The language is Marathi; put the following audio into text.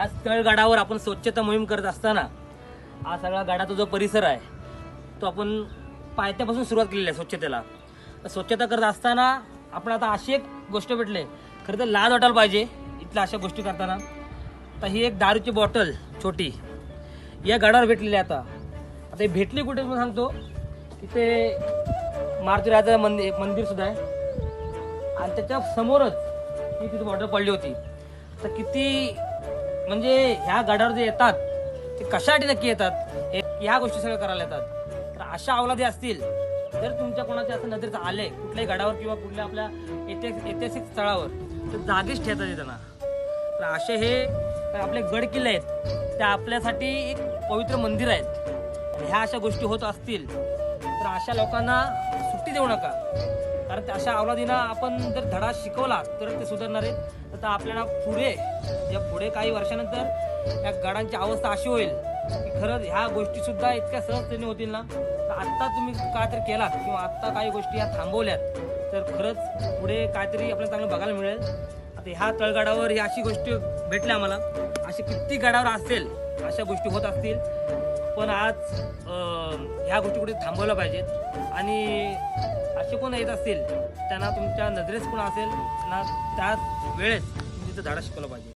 आज तळगडावर आपण स्वच्छता मोहीम करत असताना हा सगळा गडाचा जो परिसर आहे तो आपण पायथ्यापासून सुरुवात केलेली आहे स्वच्छतेला. तर स्वच्छता करत असताना आपण आता अशी एक गोष्ट भेटले. खरं तर लाज वाटायला पाहिजे इथल्या अशा गोष्टी करताना. तर ही एक दारूची बॉटल छोटी या गडावर भेटलेली आहे आता. आता ही भेटली कुठे मी सांगतो तिथे मारुतीराजाचं मंदिर मंदिरसुद्धा आहे. आणि त्याच्या समोरच ही तिथे बॉटल पडली होती. तर किती म्हणजे ह्या गडावर जे येतात ते कशासाठी नक्की येतात? हे ह्या गोष्टी सगळ्या करायला येतात. तर अशा अवलादी असतील जर तुमच्या कोणाच्या असं नजरेत आले कुठल्याही गडावर किंवा कुठल्या आपल्या ऐतिहासिक ऐतिहासिक स्थळावर तर जागेच ठेवतात येते त्यांना तर असे हे आपले गड किल्ले आहेत ते आपल्यासाठी एक पवित्र मंदिर आहेत. ह्या अशा गोष्टी होत असतील तर अशा लोकांना सुट्टी देऊ नका. कारण अशा अवलादीनं आपण जर धडा शिकवला तर ते सुधारणार आहेत. तर आपल्याला पुढे या पुढे काही वर्षानंतर या गडांची अवस्था अशी होईल की खरंच ह्या गोष्टीसुद्धा इतक्या सहजतेने होतील ना? तर आत्ता तुम्ही काहीतरी केलात किंवा आत्ता काही गोष्टी ह्या थांबवल्यात तर खरंच पुढे काहीतरी आपल्याला चांगलं बघायला मिळेल. आता ह्या तळगडावर ही अशी गोष्टी भेटल्या आम्हाला. अशी किती गडावर असतील अशा गोष्टी होत असतील. पण आज ह्या गोष्टी कुठे थांबवल्या पाहिजेत. आणि असे कोण येत असतील त्यांना तुमच्या नजरेस कोण असेल ना त्याच वेळेस तुम्ही तिथं झाडं शिकवलं पाहिजे.